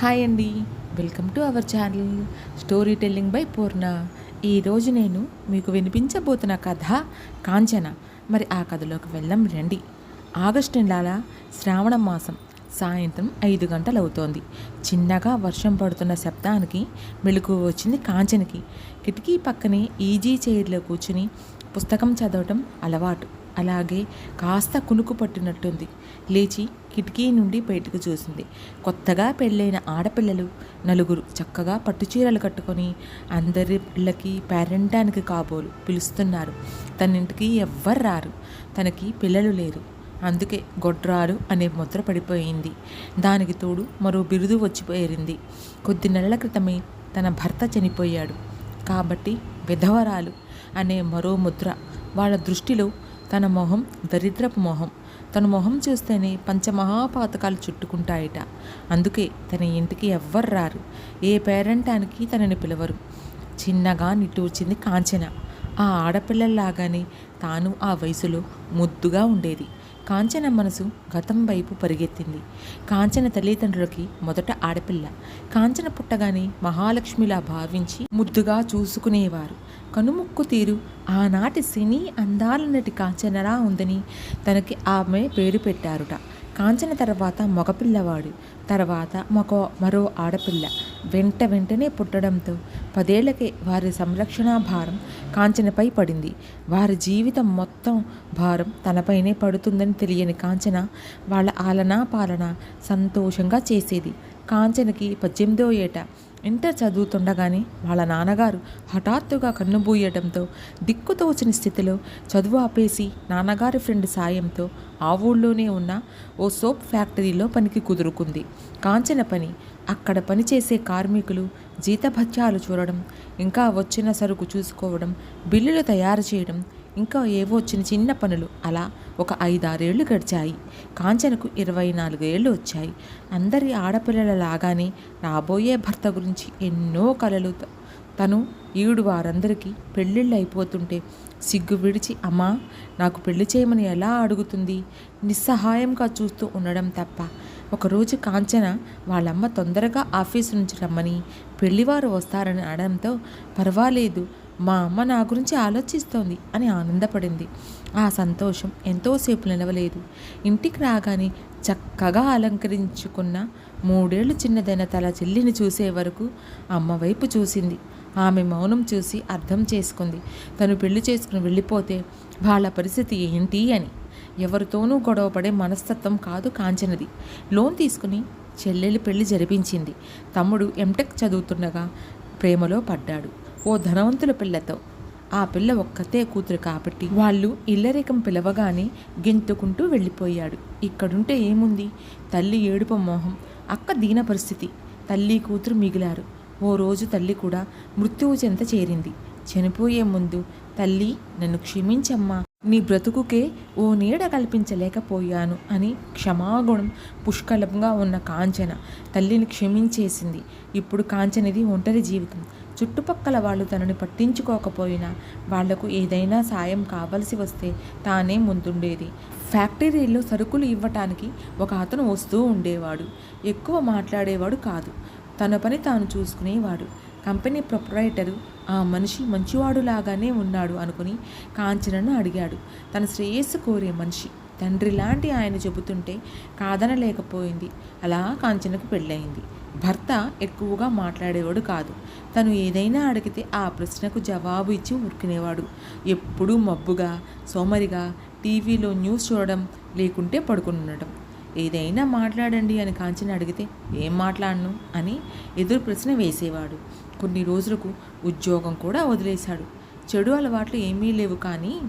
Hi అండి. Welcome to our channel story telling by Purna. ఈరోజు నేను మీకు వినిపించబోతున్న కథ కాంచన. మరి ఆ కథలోకి వెళ్ళం రండి. ఆగస్టు నెల శ్రావణ మాసం సాయంత్రం ఐదు గంటలు అవుతోంది చిన్నగా వర్షం పడుతున్న శబ్దానికి మెలకు వచ్చింది కాంచనకి. కిటికీ పక్కనే ఈజీ చైర్లో కూర్చుని పుస్తకం చదవటం అలవాటు. అలాగే కాస్త కునుకు పట్టినట్టుంది. లేచి కిటికీ నుండి బయటకు చూసింది. కొత్తగా పెళ్ళైన ఆడపిల్లలు నలుగురు చక్కగా పట్టుచీరలు కట్టుకొని అందరి పిల్లకి పేరెంటానికి కాబోలు పిలుస్తున్నారు. తన్నింటికి ఎవ్వరు రారు. తనకి పిల్లలు లేరు. అందుకే గొడ్రాలు అనే ముద్ర పడిపోయింది. దానికి తోడు మరో బిరుదు వచ్చిపోయింది కొద్ది నెలల క్రితమే తన భర్త చనిపోయాడు. కాబట్టి విధవరాలు అనే మరో ముద్ర వాళ్ళ దృష్టిలో తన మొహం దరిద్రపు మొహం తన మొహం చూస్తేనే పంచమహాపాతకాలు చుట్టుకుంటాయట. అందుకే తన ఇంటికి ఎవ్వరు రారు. ఏ పేరెంటానికి తనని పిలవరు. చిన్నగా నిట్టూర్చింది కాంచన. ఆ ఆడపిల్లల్లాగానే తాను ఆ వయసులో ముద్దుగా ఉండేది. కాంచన మనసు గతం వైపు పరిగెత్తింది. కాంచన తల్లిదండ్రులకి మొదట ఆడపిల్ల. కాంచన పుట్టగానే మహాలక్ష్మిలా భావించి ముద్దుగా చూసుకునేవారు. కనుముక్కు తీరు ఆనాటి సినీ అందాల నటి కాంచనలా ఉందని తనకి ఆమె పేరు పెట్టారుట. కాంచన తర్వాత మగపిల్లవాడు తర్వాత మగ మరో ఆడపిల్ల. వెంట వెంటనే పుట్టడంతో పదేళ్ళకే వారి సంరక్షణ భారం కాంచనపై పడింది. వారి జీవితం మొత్తం భారం తనపైనే పడుతుందని తెలియని కాంచన వాళ్ళ ఆలనా పాలన సంతోషంగా చేసేది. కాంచనకి పద్దెనిమిదో ఏట ఇంటర్ చదువుతుండగానే వాళ్ళ నాన్నగారు హఠాత్తుగా కన్నుబూయడంతో దిక్కుతోచని స్థితిలో చదువు ఆపేసి నాన్నగారి ఫ్రెండ్ సాయంతో ఆ ఊళ్ళోనే ఉన్న ఓ సోప్ ఫ్యాక్టరీలో పనికి కుదురుకుంది. కాంచన పని అక్కడ పనిచేసే కార్మికులు జీతభత్యాలు చూడడం ఇంకా వచ్చిన సరుకు చూసుకోవడం బిల్లులు తయారు చేయడం ఇంకా ఏవో చిన్న చిన్న పనులు. అలా ఒక ఐదారేళ్ళు గడిచాయి. కాంచనకు ఇరవై నాలుగేళ్ళు వచ్చాయి. అందరి ఆడపిల్లల లాగానే రాబోయే భర్త గురించి ఎన్నో కలలు తను ఈడు వారందరికీ పెళ్ళిళ్ళు అయిపోతుంటే సిగ్గు విడిచి అమ్మా నాకు పెళ్ళి చేయమని ఎలా అడుగుతుంది? నిస్సహాయంగా చూస్తూ ఉండడం తప్ప. ఒకరోజు కాంచన వాళ్ళమ్మ తొందరగా ఆఫీసు నుంచి రమ్మని పెళ్ళివారు వస్తారని అనడంతో పర్వాలేదు. మా అమ్మ నా గురించి ఆలోచిస్తోంది అని ఆనందపడింది. ఆ సంతోషం ఎంతోసేపు నిలవలేదు. ఇంటికి రాగానే చక్కగా అలంకరించుకున్న మూడేళ్ళు చిన్నదైన తల చెల్లిని చూసే వరకు అమ్మ వైపు చూసింది. ఆమె మౌనం చూసి అర్థం చేసుకుంది. తను పెళ్ళి చేసుకుని వెళ్ళిపోతే వాళ్ళ పరిస్థితి ఏంటి అని. ఎవరితోనూ గొడవపడే మనస్తత్వం కాదు కాంచనది. లోన్ తీసుకుని చెల్లెలి పెళ్ళి జరిపించింది. తమ్ముడు ఎంటెక్ చదువుతుండగా ప్రేమలో పడ్డాడు. ఓ ధనవంతుల పిల్లతో. ఆ పిల్ల ఒక్కతే కూతురు కాబట్టి వాళ్ళు ఇల్లరికం పిలవగానే గెంతుకుంటూ వెళ్ళిపోయాడు. ఇక్కడుంటే ఏముంది? తల్లి ఏడుపు మోహం అక్క దీన పరిస్థితి. తల్లి కూతురు మిగిలారు. ఓ రోజు తల్లి కూడా మృత్యువు చెంత చేరింది. చనిపోయే ముందు తల్లి నన్ను క్షమించమ్మా. నీ బ్రతుకుకే ఓ నీడ కల్పించలేకపోయాను అని క్షమాగుణం పుష్కలంగా ఉన్న కాంచన తల్లిని క్షమించేసింది. ఇప్పుడు కాంచనది ఒంటరి జీవితం. చుట్టుపక్కల వాళ్ళు తనని పట్టించుకోకపోయినా వాళ్ళకు ఏదైనా సాయం కావలసి వస్తే తానే ముందుండేది. ఫ్యాక్టరీలో సరుకులు ఇవ్వటానికి ఒక అతను వస్తూ ఉండేవాడు. ఎక్కువ మాట్లాడేవాడు కాదు. తన పని తాను చూసుకునేవాడు. కంపెనీ ప్రొపరైటరు ఆ మనిషి మంచివాడులాగానే ఉన్నాడు అనుకుని కాంచనను అడిగాడు. తన శ్రేయస్సు కోరే మనిషి తండ్రి లాంటి ఆయన చెబుతుంటే కాదనలేకపోయింది. అలా కాంచనకు పెళ్ళయింది. భర్త ఎక్కువగా మాట్లాడేవాడు కాదు. తను ఏదైనా అడిగితే ఆ ప్రశ్నకు జవాబు ఇచ్చి ఉరుకునేవాడు. ఎప్పుడూ మబ్బుగా సోమరిగా టీవీలో న్యూస్ చూడడం లేకుంటే పడుకుని ఉండటం ఏదైనా మాట్లాడండి అని కాంచన అడిగితే ఏం మాట్లాడను? అని ఎదురు ప్రశ్న వేసేవాడు. కొన్ని రోజులకు ఉద్యోగం కూడా వదిలేశాడు. చెడు అలవాట్లు ఏమీ లేవు కానీ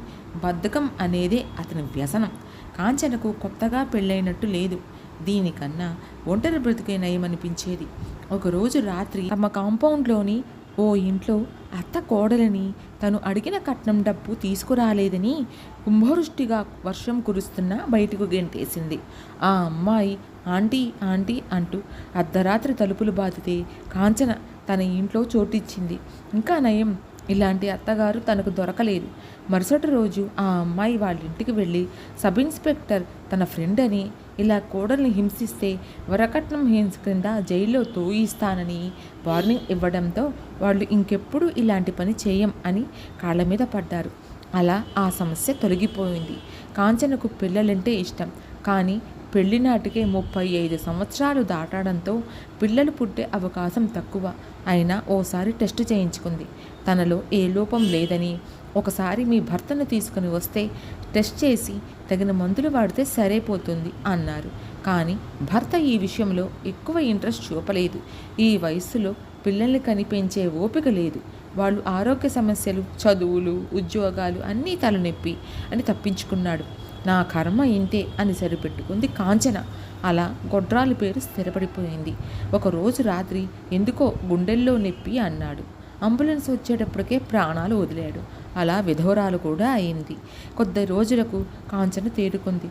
బద్ధకం అనేదే అతని వ్యసనం. కాంచనకు కొత్తగా పెళ్ళైనట్టు లేదు. దీనికన్నా ఒంటరి బ్రతికే నయమనిపించేది. ఒకరోజు రాత్రి తమ కాంపౌండ్లోని ఓ ఇంట్లో అత్త కోడలని తను అడిగిన కట్నం డబ్బు తీసుకురాలేదని కుంభవృష్టిగా వర్షం కురుస్తున్నా బయటకు గెంటేసింది. ఆ అమ్మాయి ఆంటీ ఆంటీ అంటూ అర్ధరాత్రి తలుపులు బాధితే కాంచన తన ఇంట్లో చోటిచ్చింది. ఇంకా నయం ఇలాంటి అత్తగారు తనకు దొరకలేదు. మరుసటి రోజు ఆ అమ్మాయి వాళ్ళ ఇంటికి వెళ్ళి సబ్ ఇన్స్పెక్టర్ తన ఫ్రెండ్ అని ఇలా కోడల్ని హింసిస్తే వరకట్నం హింస క్రింద జైల్లో తోయిస్తానని వార్నింగ్ ఇవ్వడంతో వాళ్ళు ఇంకెప్పుడు ఇలాంటి పని చేయం అని కాళ్ళ మీద పడ్డారు. అలా ఆ సమస్య తొలగిపోయింది. కాంచనకు పిల్లలంటే ఇష్టం. కానీ పెళ్ళి నాటికే ముప్పై ఐదు సంవత్సరాలు దాటడంతో పిల్లలు పుట్టే అవకాశం తక్కువ. అయినా ఓసారి టెస్ట్ చేయించుకుంది. తనలో ఏ లోపం లేదని ఒకసారి మీ భర్తను తీసుకుని వస్తే టెస్ట్ చేసి తగిన మందులు వాడితే సరైపోతుంది అన్నారు. కానీ భర్త ఈ విషయంలో ఎక్కువ ఇంట్రెస్ట్ చూపలేదు. ఈ వయస్సులో పిల్లల్ని కనిపించే ఓపిక లేదు. వాళ్ళు ఆరోగ్య సమస్యలు చదువులు ఉద్యోగాలు అన్నీ తలనొప్పి అని తప్పించుకున్నాడు. నా కర్మ ఇంతే అని సరిపెట్టుకుంది కాంచన. అలా గొడ్రాలి పేరు స్థిరపడిపోయింది. ఒకరోజు రాత్రి ఎందుకో గుండెల్లో నొప్పి అన్నాడు. అంబులెన్స్ వచ్చేటప్పటికే ప్రాణాలు వదిలాడు. అలా విధవరాలు కూడా అయింది. కొద్ది రోజులకు కాంచన తేరుకుంది.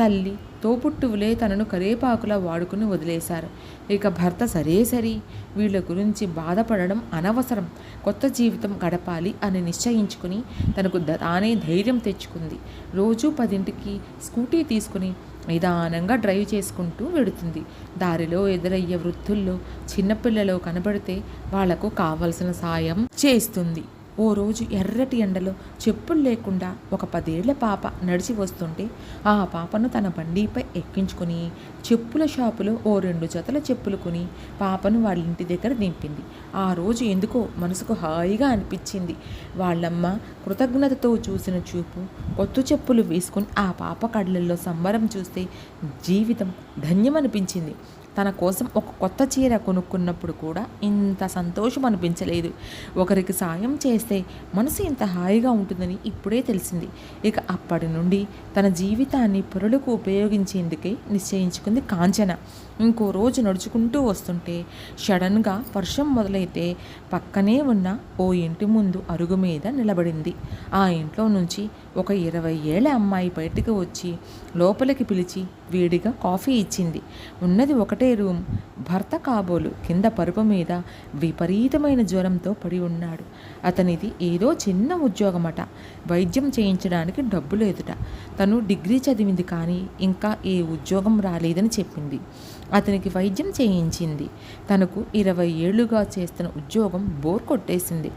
తల్లి తోపుట్టువులే తనను కరేపాకులా వాడుకుని వదిలేశారు. ఇక భర్త సరే సరి. వీళ్ళ గురించి బాధపడడం అనవసరం. కొత్త జీవితం గడపాలి అని నిశ్చయించుకుని తనకు ద- తానే ధైర్యం తెచ్చుకుంది. రోజు పదింటికి స్కూటీ తీసుకుని నిదానంగా డ్రైవ్ చేసుకుంటూ వెడుతుంది. దారిలో ఎదురయ్యే వృద్ధుల్లో చిన్నపిల్లలు కనబడితే వాళ్ళకు కావలసిన సాయం చేస్తుంది. ఓ రోజు ఎర్రటి ఎండలో చెప్పులు లేకుండా ఒక పదేళ్ళ పాప నడిచి వస్తుంటే ఆ పాపను తన బండిపై ఎక్కించుకుని చెప్పుల షాపులో ఓ రెండు జతల చెప్పులు కొని పాపను వాళ్ళ ఇంటి దగ్గర దింపింది. ఆ రోజు ఎందుకో మనసుకు హాయిగా అనిపించింది. వాళ్ళమ్మ కృతజ్ఞతతో చూసిన చూపు కొత్త చెప్పులు వేసుకుని ఆ పాప కళ్ళల్లో సంబరం చూస్తే జీవితం ధన్యమనిపించింది. తన కోసం ఒక కొత్త చీర కొనుక్కున్నప్పుడు కూడా ఇంత సంతోషం అనిపించలేదు. ఒకరికి సాయం చేస్తే మనసు ఇంత హాయిగా ఉంటుందని ఇప్పుడే తెలిసింది. ఇక అప్పటి నుండి తన జీవితాన్ని పొరులకు ఉపయోగించేందుకే నిశ్చయించుకుంది కాంచన. ఇంకో రోజు నడుచుకుంటూ వస్తుంటే సడన్గా వర్షం మొదలైతే పక్కనే ఉన్న ఓ ఇంటి ముందు అరుగు మీద నిలబడింది. ఆ ఇంట్లో నుంచి ఒక ఇరవై ఏళ్ళ అమ్మాయి బయటికి వచ్చి లోపలికి పిలిచి వేడిగా కాఫీ ఇచ్చింది. ఉన్నది ఒకటే రూమ్. భర్త కాబోలు కింద పరుపు మీద విపరీతమైన జ్వరంతో పడి ఉన్నాడు. అతనిది ఏదో చిన్న ఉద్యోగమట. వైద్యం చేయించడానికి డబ్బు లేదుట. తను డిగ్రీ చదివింది కానీ ఇంకా ఏ ఉద్యోగం రాలేదని చెప్పింది. అతనికి వైద్యం చేయించింది. తనకు ఇరవై ఏళ్ళుగా చేస్తున్న ఉద్యోగం బోర్ కొట్టేసింది.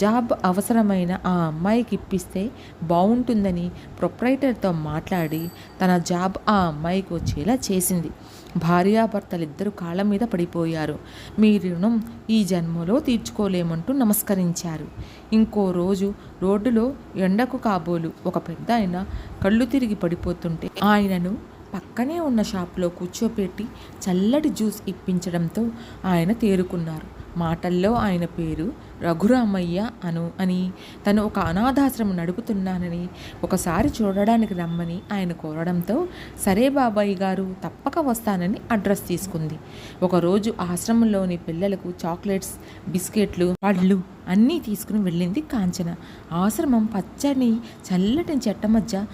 జాబ్ అవసరమైన ఆ అమ్మాయికి ఇప్పిస్తే బాగుంటుందని ప్రొప్రైటర్తో మాట్లాడి తన జాబ్ ఆ అమ్మాయికి వచ్చేలా చేసింది. భార్యాభర్తలిద్దరూ కాళ్ళ మీద పడిపోయారు. మీ రుణం ఈ జన్మలో తీర్చుకోలేమంటూ నమస్కరించారు. ఇంకో రోజు రోడ్డులో ఎండకు కాబోలు ఒక పెద్ద ఆయన కళ్ళు తిరిగి పడిపోతుంటే ఆయనను పక్కనే ఉన్న షాప్లో కూర్చోపెట్టి చల్లటి జ్యూస్ ఇప్పించడంతో ఆయన తేరుకున్నారు. మాటల్లో ఆయన పేరు రఘురామయ్య అను అని. తను ఒక అనాథాశ్రమం నడుపుతున్నానని ఒకసారి చూడడానికి రమ్మని ఆయన కోరడంతో సరే బాబాయ్ గారు తప్పక వస్తానని అడ్రస్ తీసుకుంది. ఒకరోజు ఆశ్రమంలోని పిల్లలకు చాక్లెట్స్ బిస్కెట్లు పళ్ళు అన్నీ తీసుకుని వెళ్ళింది కాంచన. ఆశ్రమం పచ్చని చల్లటి చెట్ట మధ్య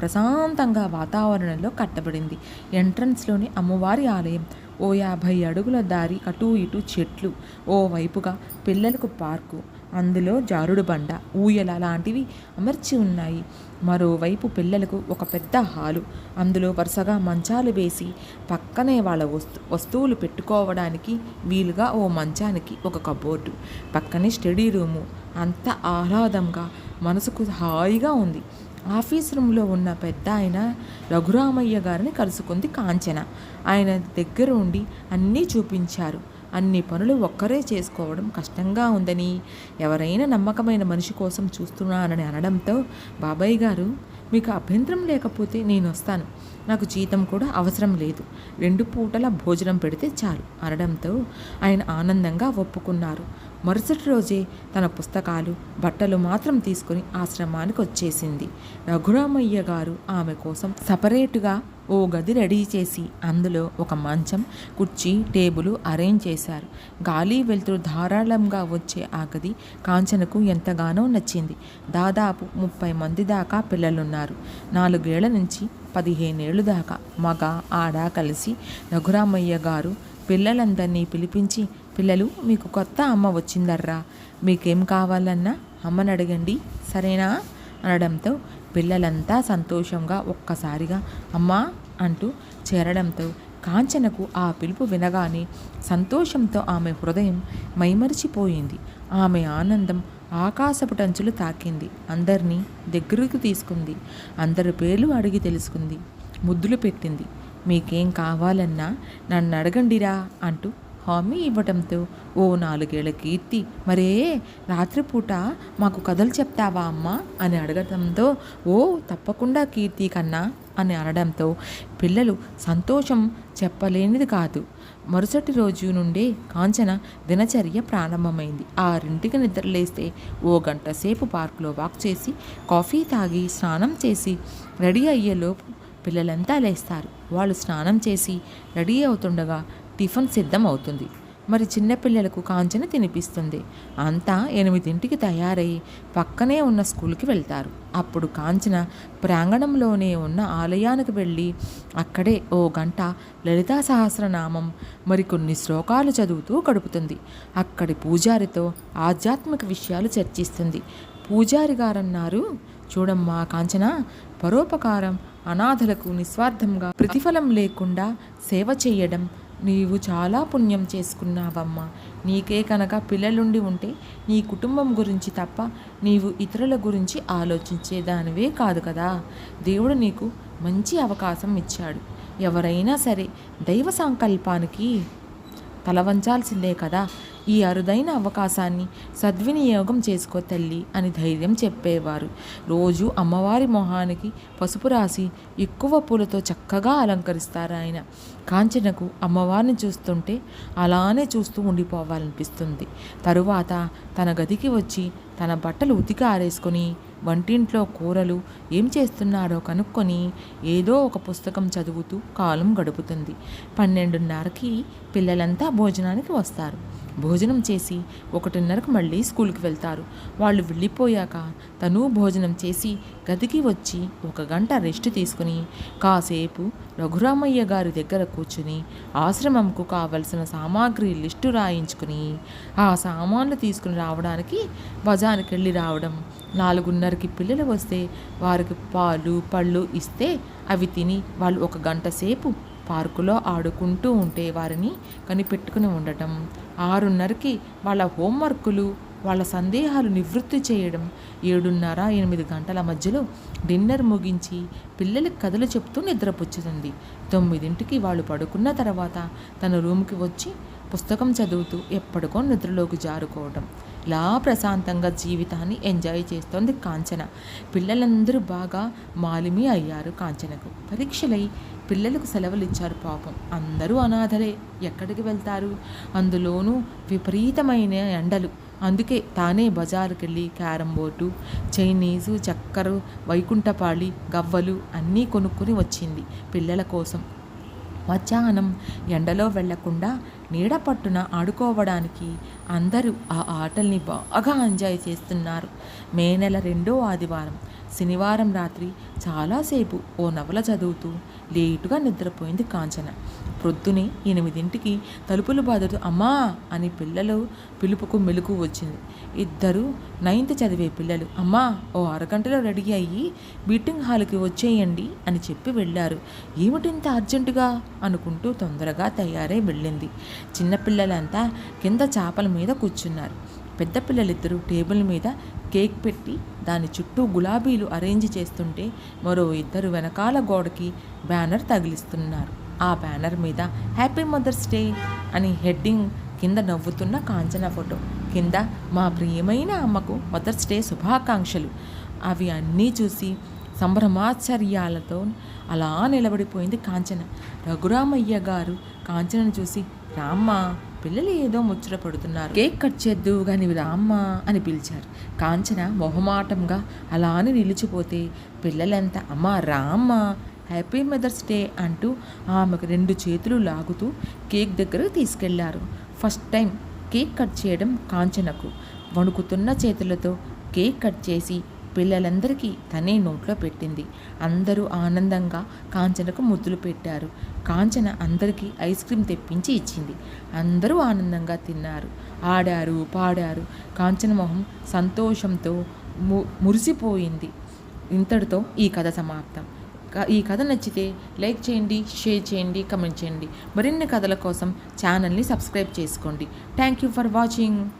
ప్రశాంతంగా వాతావరణంలో కట్టబడింది. ఎంట్రన్స్లోని అమ్మవారి ఆలయం. ఓ యాభై అడుగుల దారి అటూ ఇటూ చెట్లు ఓవైపుగా పిల్లలకు పార్కు అందులో జారుడు బండ ఊయల లాంటివి అమర్చి ఉన్నాయి. మరోవైపు పిల్లలకు ఒక పెద్ద హాలు అందులో వరుసగా మంచాలు వేసి పక్కనే వాళ్ళ వస్తు వస్తువులు పెట్టుకోవడానికి వీలుగా ఓ మంచానికి ఒక కబోర్డు పక్కనే స్టడీ రూము. అంత ఆహ్లాదంగా మనసుకు హాయిగా ఉంది. ఆఫీస్ రూమ్లో ఉన్న పెద్ద ఆయన రఘురామయ్య గారిని కలుసుకుంది కాంచన. ఆయన దగ్గర ఉండి అన్నీ చూపించారు. అన్ని పనులు ఒక్కరే చేసుకోవడం కష్టంగా ఉందని ఎవరైనా నమ్మకమైన మనిషి కోసం చూస్తున్నానని అనడంతో బాబాయ్ గారు మీకు అభ్యంతరం లేకపోతే నేను వస్తాను నాకు జీతం కూడా అవసరం లేదు. రెండు పూటల భోజనం పెడితే చాలు. అనడంతో ఆయన ఆనందంగా ఒప్పుకున్నారు. మరుసటి రోజే తన పుస్తకాలు బట్టలు మాత్రం తీసుకుని ఆశ్రమానికి వచ్చేసింది. రఘురామయ్య గారు ఆమె కోసం సపరేటుగా ఓ గది రెడీ చేసి అందులో ఒక మంచం కుర్చీ టేబుల్ అరేంజ్ చేశారు. గాలి వెలుతురు ధారాళంగా వచ్చే ఆ గది కాంచనకు ఎంతగానో నచ్చింది. దాదాపు ముప్పై మంది దాకా పిల్లలున్నారు. నాలుగేళ్ళ నుంచి పదిహేనేళ్ళు దాకా మగ ఆడ కలిసి రఘురామయ్య గారు పిల్లలందరినీ పిలిపించి పిల్లలు మీకు కొత్త అమ్మ వచ్చిందర్రా. మీకేం కావాలన్నా అమ్మని అడగండి సరేనా? అనడంతో పిల్లలంతా సంతోషంగా ఒక్కసారిగా అమ్మా అంటూ చేరడంతో కాంచనకు ఆ పిలుపు వినగానే సంతోషంతో ఆమె హృదయం మైమరిచిపోయింది. ఆమె ఆనందం ఆకాశపు టంచులు తాకింది. అందరినీ దగ్గరకు తీసుకుంది. అందరి పేర్లు అడిగి తెలుసుకుంది. ముద్దులు పెట్టింది. మీకేం కావాలన్నా నన్ను అడగండిరా అంటూ హామీ ఇవ్వటంతో ఓ నాలుగేళ్ళ కీర్తి మరే రాత్రిపూట మాకు కథలు చెప్తావా అమ్మా? అని అడగడంతో ఓ తప్పకుండా కీర్తి కన్నా అని అనడంతో పిల్లలు సంతోషం చెప్పలేనిది కాదు. మరుసటి రోజు నుండే కాంచన దినచర్య ప్రారంభమైంది. ఆరింటికి నిద్రలేస్తే ఓ గంట సేపు పార్కులో వాక్ చేసి కాఫీ తాగి స్నానం చేసి రెడీ అయ్యేలోపు పిల్లలంతా లేస్తారు. వాళ్ళు స్నానం చేసి రెడీ అవుతుండగా టిఫిన్ సిద్ధం అవుతుంది మరి చిన్నపిల్లలకు కాంచన తినిపిస్తుంది. అంతా ఎనిమిదింటికి తయారై పక్కనే ఉన్న స్కూల్కి వెళ్తారు. అప్పుడు కాంచన ప్రాంగణంలోనే ఉన్న ఆలయానికి వెళ్ళి అక్కడే ఓ గంట లలితా సహస్రనామం మరికొన్ని శ్లోకాలు చదువుతూ గడుపుతుంది. అక్కడి పూజారితో ఆధ్యాత్మిక విషయాలు చర్చిస్తుంది. పూజారి గారన్నారు చూడమ్మా కాంచన పరోపకారం అనాథలకు నిస్వార్థంగా ప్రతిఫలం లేకుండా సేవ చేయడం నీవు చాలా పుణ్యం చేసుకున్నావమ్మా. నీకే కనుక పిల్లలుండి ఉంటే నీ కుటుంబం గురించి తప్ప నీవు ఇతరుల గురించి ఆలోచించేదానివే కాదు కదా. దేవుడు నీకు మంచి అవకాశం ఇచ్చాడు. ఎవరైనా సరే దైవ సంకల్పానికి తలవంచాల్సిందే కదా. ఈ అరుదైన అవకాశాన్ని సద్వినియోగం చేసుకో తల్లి అని ధైర్యం చెప్పేవారు. రోజు అమ్మవారి మొహానికి పసుపు రాసి ఎక్కువ పూలతో చక్కగా అలంకరిస్తారు ఆయన. కాంచనకు అమ్మవారిని చూస్తుంటే అలానే చూస్తూ ఉండిపోవాలనిపిస్తుంది. తరువాత తన గదికి వచ్చి తన బట్టలు ఉతికి ఆరేసుకొని వంటింట్లో కూరలు ఏం చేస్తున్నారో కనుక్కొని ఏదో ఒక పుస్తకం చదువుతూ కాలం గడుపుతుంది. పన్నెండున్నరకి పిల్లలంతా భోజనానికి వస్తారు. భోజనం చేసి ఒకటిన్నరకు మళ్ళీ స్కూల్కి వెళ్తారు. వాళ్ళు వెళ్ళిపోయాక తను భోజనం చేసి గదికి వచ్చి ఒక గంట రెస్ట్ తీసుకుని కాసేపు రఘురామయ్య గారి దగ్గర కూర్చుని ఆశ్రమంకు కావలసిన సామాగ్రి లిస్టు రాయించుకుని ఆ సామాన్లు తీసుకుని రావడానికి బజారుకి వెళ్ళి రావడం. నాలుగున్నరకి పిల్లలు వస్తే వారికి పాలు పళ్ళు ఇస్తే అవి తిని వాళ్ళు ఒక గంట సేపు పార్కులో ఆడుకుంటూ ఉంటే వారిని కనిపెట్టుకుని ఉండటం. ఆరున్నరకి వాళ్ళ హోంవర్కులు వాళ్ళ సందేహాలు నివృత్తి చేయడం. ఏడున్నర ఎనిమిది గంటల మధ్యలో డిన్నర్ ముగించి పిల్లలకి కథలు చెప్తూ నిద్రపుచ్చుతుంది. తొమ్మిదింటికి వాళ్ళు పడుకున్న తర్వాత తన రూమ్కి వచ్చి పుస్తకం చదువుతూ ఎప్పటికో నిద్రలోకి జారుకోవడం ఇలా ప్రశాంతంగా జీవితాన్ని ఎంజాయ్ చేస్తోంది కాంచన. పిల్లలందరూ బాగా మాలిమి అయ్యారు కాంచనకు. పరీక్షలై పిల్లలకు సెలవులు ఇచ్చారు పాపం. అందరూ అనాథలే. ఎక్కడికి వెళ్తారు? అందులోనూ విపరీతమైన ఎండలు. అందుకే తానే బజారుకి వెళ్ళి క్యారం బోర్డు చైనీసు చక్కరు వైకుంఠపాళి గవ్వలు అన్నీ కొనుక్కొని వచ్చింది. పిల్లల కోసం మధ్యాహ్నం ఎండలో వెళ్ళకుండా నీడ పట్టున ఆడుకోవడానికి అందరూ ఆ ఆటల్ని బాగా ఎంజాయ్ చేస్తున్నారు. మే నెల రెండో ఆదివారం శనివారం రాత్రి చాలాసేపు ఓ నవల చదువుతూ లేటుగా నిద్రపోయింది కాంచన. ప్రొద్దునే ఎనిమిదింటికి తలుపులు బాధతో అమ్మా అని పిల్లలు పిలుపుకు మెలకు వచ్చింది. ఇద్దరు నైన్త్ చదివే పిల్లలు అమ్మా ఓ అరగంటలో రెడీ అయ్యి మీటింగ్ హాల్కి వచ్చేయండి అని చెప్పి వెళ్ళారు. ఏమిటింత అర్జెంటుగా? అనుకుంటూ తొందరగా తయారై వెళ్ళింది. చిన్నపిల్లలంతా కింద చేపల మీద కూర్చున్నారు. పెద్ద పిల్లలిద్దరూ టేబుల్ మీద కేక్ పెట్టి దాని చుట్టూ గులాబీలు అరేంజ్ చేస్తుంటే మరో ఇద్దరు వెనకాల గోడకి బ్యానర్ తగిలిస్తున్నారు. ఆ బ్యానర్ మీద హ్యాపీ మదర్స్ డే అని హెడ్డింగ్ కింద నవ్వుతున్న కాంచన ఫోటో. కింద మా ప్రియమైన అమ్మకు మదర్స్ డే శుభాకాంక్షలు. అవి అన్నీ చూసి సంభ్రమాశ్చర్యాలతో అలా నిలబడిపోయింది కాంచన. రఘురామయ్య గారు కాంచనను చూసి రామ్మ పిల్లలు ఏదో ముచ్చట పడుతున్నారు. కేక్ కట్ చేద్దు కానీ రామ్మ అని పిలిచారు. కాంచన మొహమాటంగా అలానే నిలిచిపోతే పిల్లలంతా అమ్మ రామ్మ హ్యాపీ మదర్స్ డే అంటూ ఆమెకు రెండు చేతులు లాగుతూ కేక్ దగ్గరకు తీసుకెళ్ళారు. ఫస్ట్ టైం కేక్ కట్ చేయడం కాంచనకు వణుకుతున్న చేతులతో కేక్ కట్ చేసి పిల్లలందరికీ తనే నోట్లో పెట్టింది. అందరూ ఆనందంగా కాంచనకు ముద్దులు పెట్టారు. కాంచన అందరికీ ఐస్ క్రీమ్ తెప్పించి ఇచ్చింది. అందరూ ఆనందంగా తిన్నారు. ఆడారు పాడారు. కాంచన మొహం సంతోషంతో ము మురిసిపోయింది. ఇంతటితో ఈ కథ సమాప్తం. ఈ కథ నచ్చితే లైక్ చేయండి షేర్ చేయండి కమెంట్ చేయండి. మరిన్ని కథల కోసం ఛానల్ని సబ్స్క్రైబ్ చేసుకోండి. Thank you for watching.